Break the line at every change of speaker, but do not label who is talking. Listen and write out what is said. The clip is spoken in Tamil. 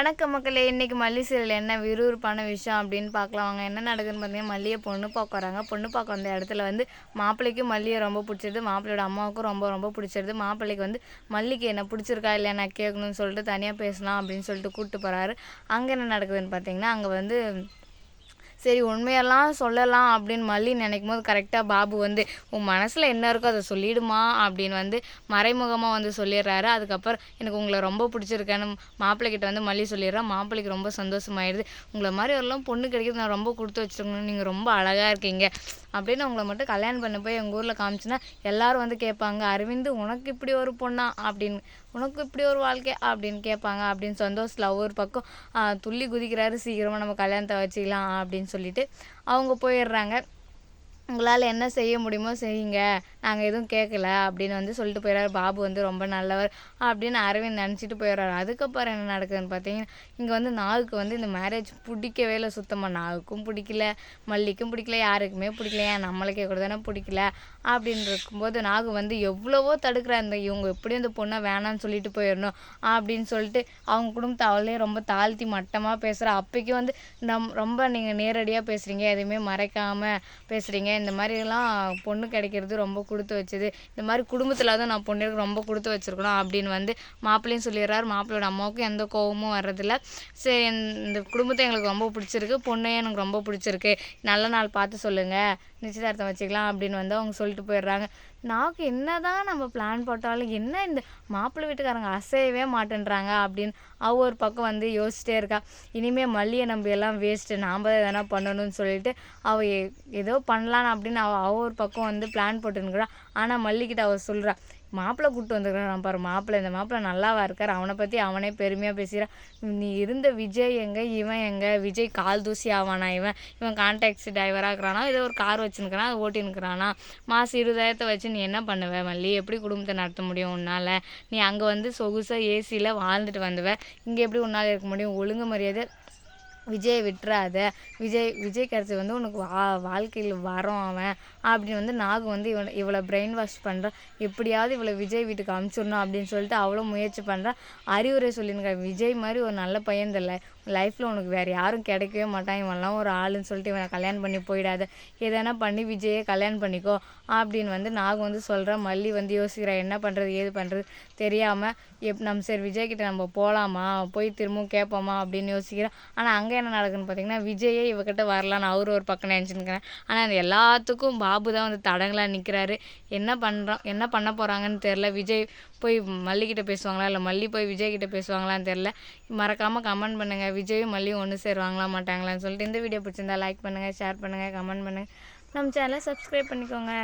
வணக்கம் மக்களே இன்றைக்கி மல்லி சீரியல் என்ன விறுவிறுப்பான விஷயம் அப்படின்னு பார்க்கலாம். அவங்க என்ன நடக்குதுன்னு பார்த்தீங்கன்னா மல்லியை பொண்ணு பார்க்க வராங்க. பொண்ணு பார்க்க வந்த இடத்துல வந்து மாப்பிள்ளைக்கும் மல்லியை ரொம்ப பிடிச்சிருது மாப்பிள்ளையோட அம்மாவுக்கும் ரொம்ப ரொம்ப பிடிச்சிருது மாப்பிள்ளைக்கு வந்து மல்லிக்கு என்ன பிடிச்சிருக்கா இல்லை நான் கேட்கணும்னு சொல்லிட்டு தனியாக பேசலாம் அப்படின்னு சொல்லிட்டு கூப்பிட்டு போகிறாரு அங்கே என்ன நடக்குதுன்னு பார்த்தீங்கன்னா அங்கே வந்து சரி உண்மையெல்லாம் சொல்லலாம் அப்படின்னு மல்லி நினைக்கும் போது கரெக்டாக பாபு வந்து உன் மனசில் என்ன இருக்கோ அதை சொல்லிடுமா? அப்படின்னு வந்து மறைமுகமாக வந்து சொல்லிடுறாரு. அதுக்கப்புறம் எனக்கு உங்களை ரொம்ப பிடிச்சிருக்கேன்னு மாப்பிள்ளைகிட்ட வந்து மல்லி சொல்லிடுறா மாப்பிள்ளைக்கு ரொம்ப சந்தோஷமாயிடுது உங்களை மாதிரி எல்லாம் பொண்ணு கிடைக்கிறது நான் ரொம்ப கொடுத்து வச்சுருக்கணும் நீங்கள் ரொம்ப அழகாக இருக்கீங்க. அப்படின்னு உங்களை மட்டும் கல்யாணம் பண்ண போய் எங்கள் ஊரில் காமிச்சுன்னா எல்லாரும் வந்து கேட்பாங்க அரவிந்த் உனக்கு இப்படி ஒரு பொண்ணா? அப்படின்னு. உனக்கு இப்படி ஒரு வாழ்க்கை? அப்படின்னு கேட்பாங்க. அப்படின்னு சந்தோஷத்தில் ஒவ்வொரு பக்கம் துள்ளி குதிக்கிறாரு சீக்கிரமாக நம்ம கல்யாணத்தை வச்சுக்கலாம் அப்படின்னு சொல்லிட்டு அவங்க போயிடுறாங்க. உங்களால் என்ன செய்ய முடியுமோ செய்யுங்க. நாங்கள் எதுவும் கேட்கல அப்படின்னு வந்து சொல்லிட்டு போயிடுறாரு பாபு வந்து ரொம்ப நல்லவர் அப்படின்னு அரவிந்த் நினச்சிட்டு போயிடுறாரு அதுக்கப்புறம் என்ன நடக்குதுன்னு பார்த்தீங்கன்னா இங்கே வந்து நாகுக்கு வந்து இந்த மேரேஜ் பிடிக்கவே இல்லை சுத்தமாக நாவுக்கும் பிடிக்கல மல்லிக்கும் பிடிக்கல யாருக்குமே பிடிக்கல. ஏன் நம்மளுக்கே கூட தானே பிடிக்கல. அப்படின்னு இருக்கும்போது நாகு வந்து எவ்வளவோ தடுக்கிற. அந்த இவங்க எப்படி இந்த பொண்ணை வேணாம்னு சொல்லிட்டு போயிடணும் அப்படின்னு சொல்லிட்டு அவங்க குடும்பத்தை அவளே ரொம்ப தாழ்த்தி மட்டமாக பேசுகிறா அப்போக்கி வந்து நம் ரொம்ப நீங்கள் நேரடியாக பேசுகிறீங்க எதுவுமே மறைக்காமல் பேசுகிறீங்க இந்த மாதிரிலாம் பொண்ணு கிடைக்கிறது ரொம்ப கொடுத்து வச்சது. இந்த மாதிரி குடும்பத்தில் தான் நான் பொண்ணுக்கு ரொம்ப கொடுத்து வச்சுருக்கணும் அப்படின்னு வந்து மாப்பிள்ளையும் சொல்லிடுறாரு. மாப்பிள்ளையோட அம்மாவுக்கும் எந்த கோபமும் வர்றதில்ல. சரி இந்த குடும்பத்தை எங்களுக்கு ரொம்ப பிடிச்சிருக்கு. பொண்ணையும் எனக்கு ரொம்ப பிடிச்சிருக்கு. நல்ல நாள் பார்த்து சொல்லுங்கள் நிச்சயதார்த்தம் வச்சுக்கலாம் அப்படின்னு வந்து அவங்க சொல்லிட்டு போயிடுறாங்க. நாக்கு என்ன தான் நம்ம பிளான் போட்டாலும் என்ன இந்த மாப்பிள்ளை வீட்டுக்காரங்க அசையவே மாட்டேன்றாங்க அப்படின்னு அவ ஒரு பக்கம் வந்து யோசிச்சிட்டே இருக்கா. இனிமேல் மல்லியை நம்ம எல்லாம் வேஸ்ட்டு நாம் தான் எதனா பண்ணணும்னு சொல்லிட்டு அவள் ஏதோ பண்ணலான்னு அப்படின்னு அவள் அவ ஒரு பக்கம் வந்து பிளான் போட்டுன்னுக்குறான் ஆனால் மல்லிக்கிட்ட அவள் சொல்கிறா மாப்பிள்ளை கூப்பிட்டு வந்துருக்கான் பாரு மாப்பிள்ளை இந்த மாப்பிள்ளை நல்லாவா இருக்கார் அவனை பற்றி அவனே பெருமையாக பேசுகிறான் நீ இருந்த விஜய் எங்கே இவன் எங்கே விஜய் கால் தூசி ஆவானா இவன்? இவன் கான்டாக்ட்ஸ் டிரைவராக இருக்கிறானா? ஏதோ ஒரு கார் வச்சுருக்கிறான் அதை ஓட்டினுக்கிறானா மாதம் இருபதாயிரத்தை வச்சு நீ என்ன பண்ணுவ மல்லி? எப்படி குடும்பத்தை நடத்த முடியும் உன்னால்? நீ அங்கே வந்து சொகுசாக ஏசியில் வாழ்ந்துட்டு வந்துவ. இங்கே எப்படி உன்னால் இருக்க முடியும்? ஒழுங்கு மரியாதை விஜயை விட்டுறாத. விஜய் விஜய் கிடச்சி வந்து உனக்கு வா வாழ்க்கையில் வரோம் அவன் அப்படின்னு வந்து நாகு வந்து இவனை இவளை பிரெயின் வாஷ் பண்ணுறான் எப்படியாவது இவளை விஜய் வீட்டுக்கு அமுச்சிடணும் அப்படின்னு சொல்லிட்டு அவ்வளோ முயற்சி பண்ணுறான் அறிவுரை சொல்லியிருக்கா. விஜய் மாதிரி ஒரு நல்ல பையன் தெரியல. லைஃப்பில் உனக்கு வேறு யாரும் கிடைக்கவே மாட்டான். இவன்லாம் ஒரு ஆளுன்னு சொல்லிட்டு இவனை கல்யாணம் பண்ணி போயிடாத. எதனா பண்ணி விஜயை கல்யாணம் பண்ணிக்கோ அப்படின்னு வந்து நாகு வந்து சொல்கிறேன் மல்லி வந்து யோசிக்கிறா என்ன பண்ணுறது ஏது பண்ணுறது தெரியாமல் எப் நம்ம சரி விஜய்கிட்ட நம்ம போகலாமா போய் திரும்பவும் கேட்போமா? அப்படின்னு யோசிக்கிறேன் ஆனால் அங்கே என்ன நடக்குதுன்னு பார்த்தீங்கன்னா விஜயே இவகிட்ட வரலான்னு அவர் ஒரு பக்கம் நினச்சிருக்கிறேன் ஆனால் அது எல்லாத்துக்கும் பாபு தான் வந்து தடங்களாக நிற்கிறாரு என்ன பண்ணுறோம் என்ன பண்ண போகிறாங்கன்னு தெரில விஜய் போய் மல்லிக்கிட்ட பேசுவாங்களா? இல்லை மல்லி போய் விஜய்கிட்ட பேசுவாங்களான்னு தெரில மறக்காமல் கமெண்ட் பண்ணுங்கள் விஜயும் மல்லியும் ஒன்று சேருவாங்களா மாட்டாங்களான்னு சொல்லிட்டு இந்த வீடியோ பிடிச்சிருந்தா லைக் பண்ணுங்கள் ஷேர் பண்ணுங்கள் கமெண்ட் பண்ணுங்கள் நம்ம சேனலை சப்ஸ்கிரைப் பண்ணிக்கோங்க.